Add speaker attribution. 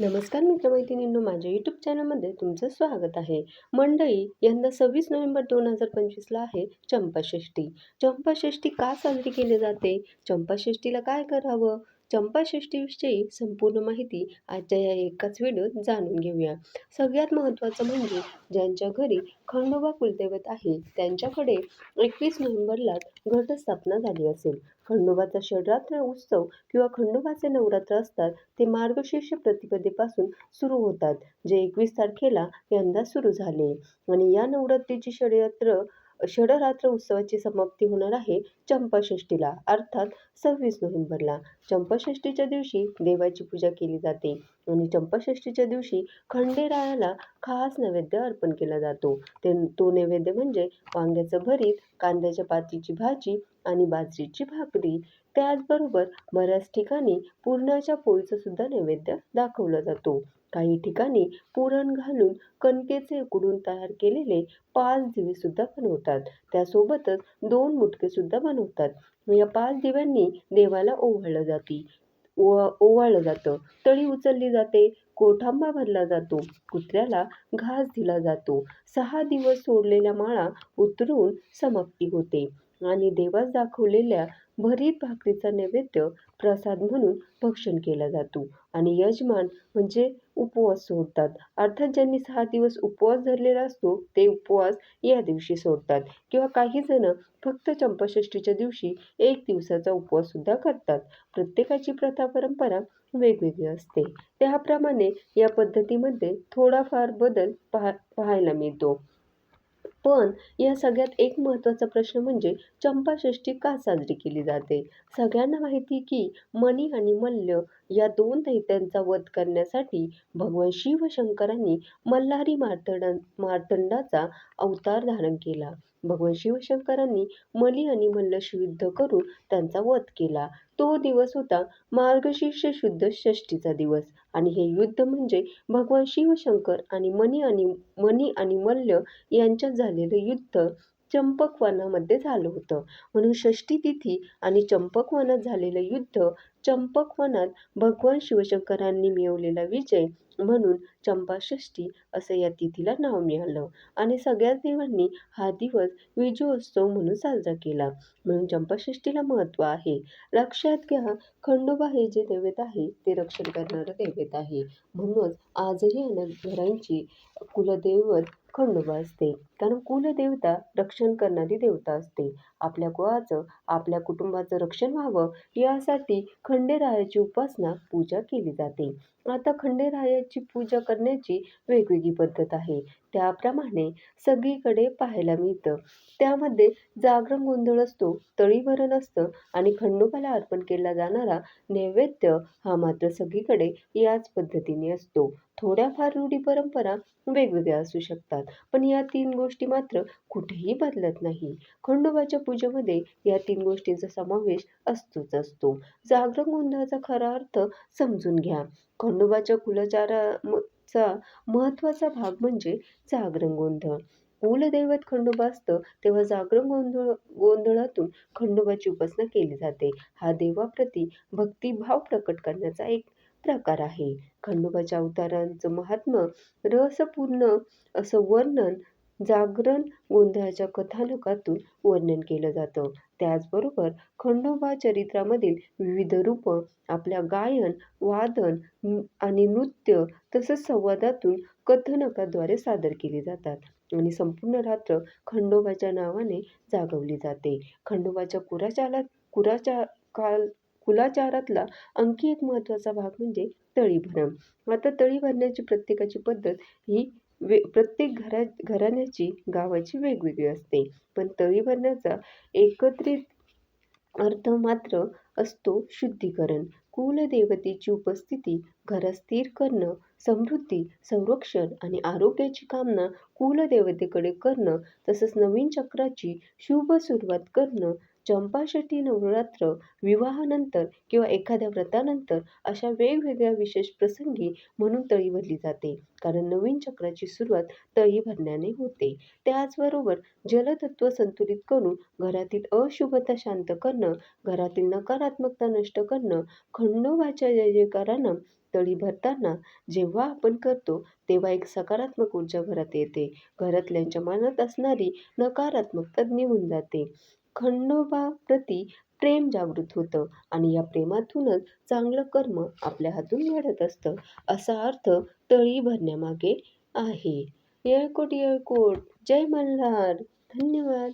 Speaker 1: नमस्कार मित्रमैत्रिणींनो माझ्या यूट्यूब चॅनलमध्ये तुमचं स्वागत आहे. मंडळी यंदा सव्वीस नोव्हेंबर दोन हजार पंचवीसला आहे चंपाषष्ठी. चंपाषष्ठी का साजरी केली जाते? चंपाषष्ठीला काय करावं? चंपाषष्टीविषयी संपूर्ण माहिती आजच्या या एकाच व्हिडिओत जाणून घेऊया. सगळ्यात महत्त्वाचं म्हणजे ज्यांच्या घरी खंडोबा कुलदैवत आहे त्यांच्याकडे एकवीस नोव्हेंबरला घटस्थापना झाली असेल. खंडोबाचा षडरात्र उत्सव किंवा खंडोबाचे नवरात्र असतात ते मार्गशीर्ष प्रतिपदेपासून सुरू होतात जे एकवीस तारखेला यंदा सुरू झाले. आणि या नवरात्रीची षडयात्र षडरात्र उत्सवाची समाप्ती होणार आहे चंपाषष्ठीला. अर्थात सव्वीस नोव्हेंबरला. चंपाषष्ठीच्या दिवशी देवाची पूजा केली जाते आणि चंपाषष्ठीच्या दिवशी खंडेरायाला खास नैवेद्य अर्पण केला जातो. ते तो नैवेद्य म्हणजे वांग्याचं भरीत कांद्याच्या पातीची भाजी आणि बाजरीची भाकरी. त्याचबरोबर बऱ्याच ठिकाणी पुरणाच्या पोळीचं सुद्धा नैवेद्य दाखवला जातो. काही ठिकाणी पुरण घालून कणकेचे उकडून तयार केलेले पाच दिवे सुद्धा बनवतात. त्यासोबतच दोन मुटके सुद्धा बनवतात. या पाच दिव्यांनी देवाला ओवाळलं जाते. ओ ओवाळलं जातं. तळी उचलली जाते. कोठांबा भरला जातो. कुत्र्याला घास दिला जातो. सहा दिवस सोडलेल्या माळा उतरून समाप्ती होते. आणि देवास दाखवलेल्या भरीत भाकरीचा नैवेद्य प्रसाद म्हणून भक्षण केला जातो. आणि यजमान म्हणजे उपवास सोडतात. अर्थात ज्यांनी सहा दिवस उपवास धरलेला असतो ते उपवास या दिवशी सोडतात. किंवा काही जण फक्त चंपाषष्ठीच्या दिवशी एक दिवसाचा उपवास सुद्धा करतात. प्रत्येकाची प्रथा परंपरा वेगवेगळी असते. त्याप्रमाणे या पद्धतीमध्ये थोडाफार बदल पहा पाहायला मिळतो. पण या सगळ्यात एक महत्त्वाचा प्रश्न म्हणजे चंपाषष्ठी का साजरी केली जाते? सगळ्यांना माहिती की मणी आणि मल्ल या दोन दैत्यांचा वध करण्यासाठी भगवान शिव शंकरांनी मल्हारी मार्तंडा मार्तंडाचा अवतार धारण केला. भगवान शिवशंकरांनी मली आणि मल्लशी युद्ध करून त्यांचा वध केला. तो दिवस होता मार्गशीर्ष शुद्ध षष्टीचा दिवस. आणि हे युद्ध म्हणजे भगवान शिवशंकर आणि मनी आणि मनी आणि मल्ल यांच्यात झालेलं युद्ध. चंपकवनामध्ये झालं होतं. म्हणून षष्ठी तिथी आणि चंपकवनात झालेलं युद्ध चंपकवनात भगवान शिवशंकरांनी मिळवलेला विजय म्हणून चंपाषष्ठी असं या तिथीला नाव मिळालं. आणि सगळ्याच देवांनी हा दिवस विजयोत्सव म्हणून साजरा केला. म्हणून चंपाषष्ठीला महत्त्व आहे. लक्षात घ्या खंडोबा हे जे दैवत आहे ते रक्षण करणारं दैवत आहे. म्हणूनच आजही अनेक घरांची कुलदैवत खंडोबा असते. कारण कुलदेवता रक्षण करणारी देवता असते. आपल्या कुळाचं आपल्या कुटुंबाचं रक्षण व्हावं यासाठी खंडेरायाची उपासना पूजा केली जाते. आता खंडेरायाची पूजा करण्याची वेगवेगळी पद्धत आहे. त्याप्रमाणे सगळीकडे पाहायला मिळतं. त्यामध्ये जागरण गोंधळ असतो तळीभरण असतं आणि खंडोबाला अर्पण केला जाणारा नैवेद्य हा मात्र सगळीकडे याच पद्धतीने असतो. थोड्याफार रूढी परंपरा वेगवेगळ्या असू शकतात. पण या तीन गोष्टी मात्र कुठेही बदलत नाही. खंडोबाच्या पूजेमध्ये या तीन गोष्टींचा समावेश असतोच असतो. जागरण गोंधळाचा खरा अर्थ समजून घ्या. खंडोबाच्या कुलचाराचा महत्त्वाचा भाग म्हणजे जागरण गोंधळ. कुलदैवत खंडोबा असतं तेव्हा जागरण गोंधळ गोंधळातून खंडोबाची उपासना केली जाते. हा देवाप्रती भक्तिभाव प्रकट करण्याचा एक प्रकार आहे. खंडोबाच्या अवतारांचं महात्म्य रसपूर्ण असं वर्णन जागरण गोंधळाच्या कथानकातून वर्णन केलं जातं. त्याचबरोबर खंडोबा चरित्रामधील विविध रूपं आपल्या गायन वादन आणि नृत्य तसंच संवादातून कथनकाद्वारे सादर केली जातात आणि संपूर्ण रात्र खंडोबाच्या नावाने जागवली जाते. खंडोबाच्या कुराचाला कुराचा काल कुलाचारातला आणखी एक महत्त्वाचा भाग म्हणजे तळी भरण. आता तळी भरण्याची प्रत्येकाची पद्धत ही वे प्रत्येक घरा घराण्याची गावाची वेगवेगळी असते. पण तळी भरण्याचा एकत्रित अर्थ मात्र असतो शुद्धीकरण. कुलदेवतेची उपस्थिती घरात स्थिर करणं समृद्धी संरक्षण आणि आरोग्याची कामना कुलदेवतेकडे करणं तसंच नवीन चक्राची शुभ सुरुवात करणं चंपाषठी नवरात्र विवाहानंतर किंवा एखाद्या व्रतानंतर अशा वेगवेगळ्या विशेष प्रसंगी म्हणून तळी भरली जाते. कारण नवीन चक्राची सुरुवात तळी भरण्याने होते. त्याचबरोबर जलतत्व संतुलित करून घरातील अशुभता शांत करणं घरातील नकारात्मकता नष्ट करणं खंडोबाच्या जय जयकारानं तळी भरताना जेव्हा आपण करतो तेव्हा एक सकारात्मक ऊर्जा घरात येते. घरातल्यांच्या मनात असणारी नकारात्मकता निघून जाते. खंडोबाप्रती प्रेम जागृत होतं आणि या प्रेमातूनच चांगलं कर्म आपल्या हातून घडत असतं असा अर्थ तळी भरण्यामागे आहे. येळकोट येळकोट. जय मल्हार. धन्यवाद.